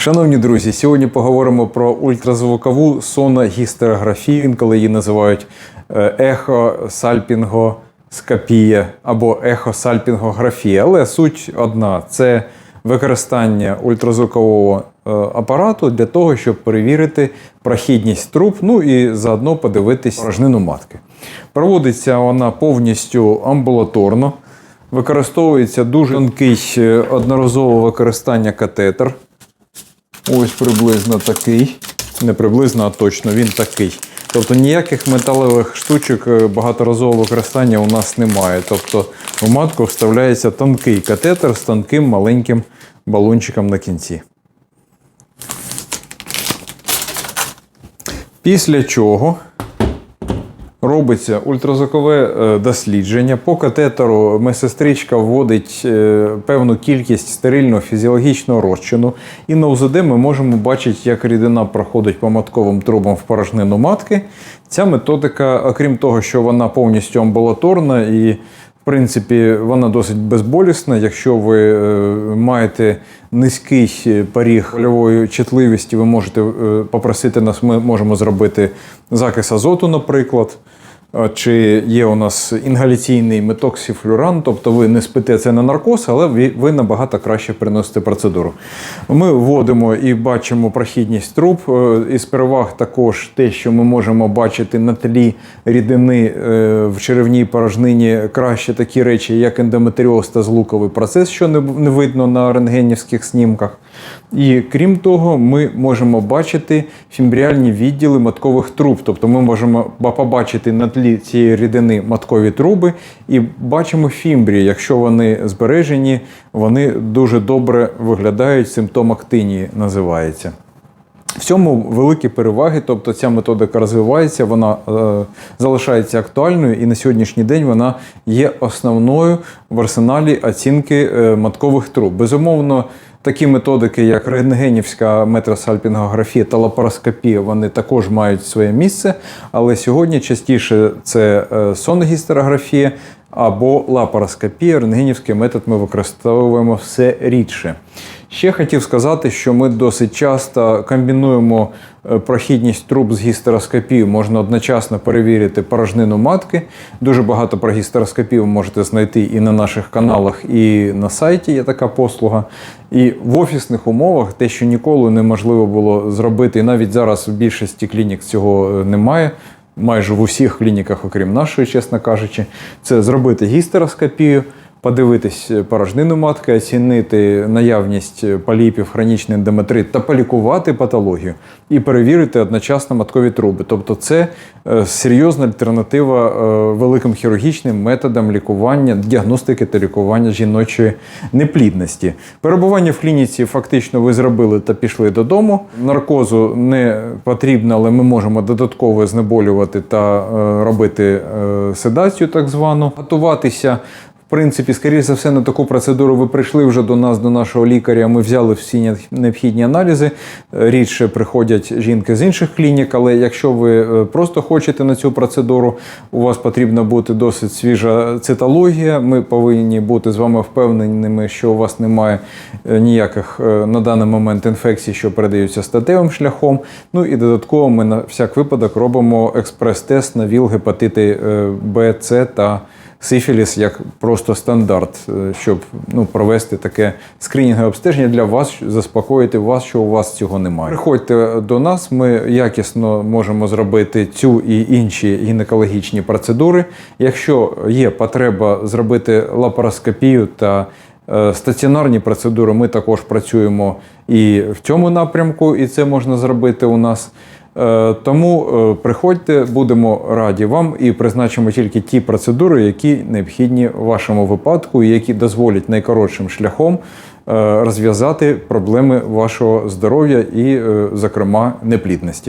Шановні друзі, сьогодні поговоримо про ультразвукову соногістерографію, інколи її називають е, ехосальпінгоскопія або ехосальпінгографія. Але суть одна це використання ультразвукового е, апарату для того, щоб перевірити прохідність труб, ну і заодно подивитись порожнину матки. Проводиться вона повністю амбулаторно. Використовується дуже тонкий е, одноразове використання катетер. Ось приблизно такий. Не приблизно, а точно він такий. Тобто ніяких металевих штучок е, багаторазового використання у нас немає. Тобто в матку вставляється тонкий катетер з тонким маленьким балончиком на кінці. Після чого робиться ультразвукове е, дослідження. По катетеру медсестричка вводить е, певну кількість стерильного фізіологічного розчину. І на УЗД ми можемо бачити, як рідина проходить по матковим трубам в порожнину матки. Ця методика, окрім того, що вона повністю амбулаторна і принципі, вона досить безболісна. Якщо ви е, маєте низький паріг поріг польової чутливості, ви можете е, попросити нас, ми можемо зробити закис азоту, наприклад. Чи є у нас інгаляційний метоксіфлюран, тобто ви не спите це на наркоз, але ви, набагато краще переносите процедуру. Ми вводимо і бачимо прохідність труб. Е, Із переваг також те, що ми можемо бачити на тлі рідини е, в черевній порожнині краще такі речі, як ендометріоз та злуковий процес, що не видно на рентгенівських снімках. І крім того, ми можемо бачити фімбріальні відділи маткових труб. Тобто ми можемо побачити на тлі цієї рідини маткові труби і бачимо фімбрії. Якщо вони збережені, вони дуже добре виглядають. Симптом актинії називається. В цьому великі переваги, тобто ця методика розвивається, вона е, залишається актуальною, і на сьогоднішній день вона є основною в арсеналі оцінки е, маткових труб. Безумовно, такі методики, як рентгенівська метросальпінгографія та лапароскопія, вони також мають своє місце, але сьогодні частіше це е, соногістерографія або лапароскопія. Рентгенівський метод ми використовуємо все рідше. Ще хотів сказати, що ми досить часто комбінуємо е, прохідність труб з гістероскопією. Можна одночасно перевірити порожнину матки. Дуже багато про гістероскопію можете знайти і на наших каналах, і на сайті є така послуга. І в офісних умовах те, що ніколи неможливо було зробити, і навіть зараз в більшості клінік цього е, немає. Майже в усіх клініках, окрім нашої, чесно кажучи, це зробити гістероскопію, подивитись порожнину матки, оцінити наявність поліпів, хронічний ендометрит та полікувати патологію і перевірити одночасно маткові труби. Тобто, це е, серйозна альтернатива е, великим хірургічним методам лікування, діагностики та лікування жіночої неплідності. Перебування в клініці фактично ви зробили та пішли додому. Наркозу не потрібно, але ми можемо додатково знеболювати та е, робити седацію, так звану, готуватися. Принципі, скоріше за все, на таку процедуру ви прийшли вже до нас, до нашого лікаря. Ми взяли всі необхідні аналізи. Е, Рідше приходять жінки з інших клінік, але якщо ви е, просто хочете на цю процедуру, у вас потрібна бути досить свіжа цитологія. Ми повинні бути з вами впевненими, що у вас немає е, ніяких на даний момент інфекцій, що передаються статевим шляхом. Ну і додатково ми на всяк випадок робимо експрес-тест на ВІЛ, гепатити Б, С та сифіліс як просто стандарт, е, щоб ну, провести таке скринінгове обстеження для вас, заспокоїти вас, що у вас цього немає. Приходьте до нас, ми якісно можемо зробити цю і інші гінекологічні процедури. Якщо є потреба зробити лапароскопію та е, Стаціонарні процедури ми також працюємо і в цьому напрямку, і це можна зробити у нас. Е, Тому е, приходьте, будемо раді вам і призначимо тільки ті процедури, які необхідні вашому випадку, і які дозволять найкоротшим шляхом е, розв'язати проблеми вашого здоров'я і, зокрема, неплідності.